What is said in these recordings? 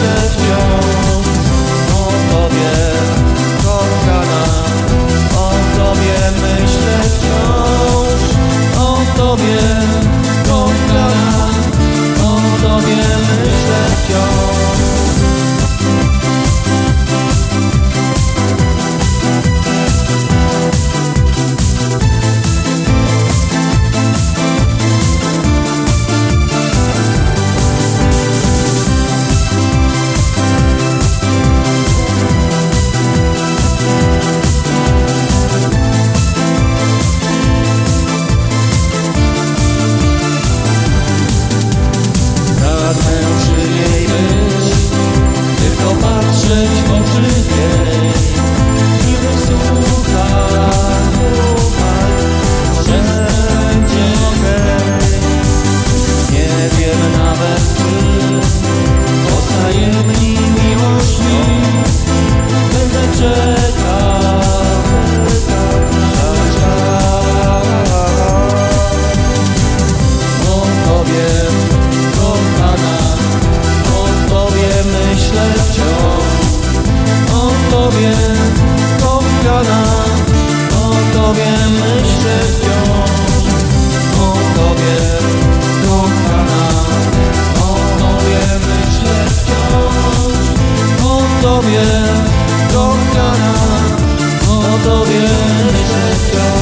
Jesus. znaleźć O Tobie kochana O Tobie myślę wciąż O Tobie kochana O Tobie myślę wciąż. O Tobie kochana O Tobie myślę wciąż.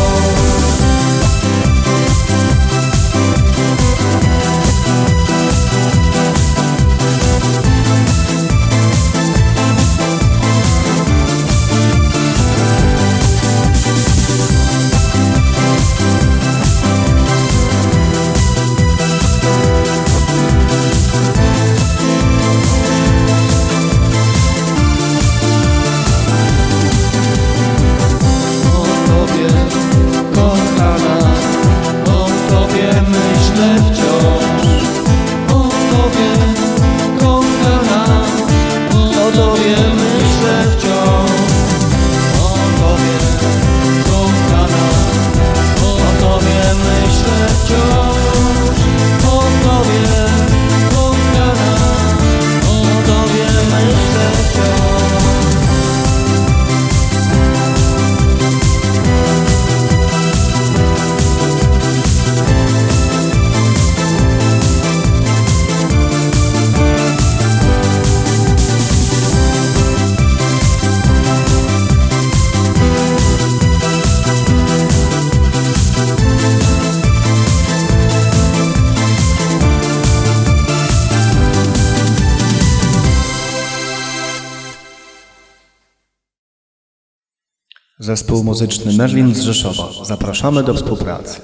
Zespół muzyczny Merlin z Rzeszowa. Zapraszamy do współpracy.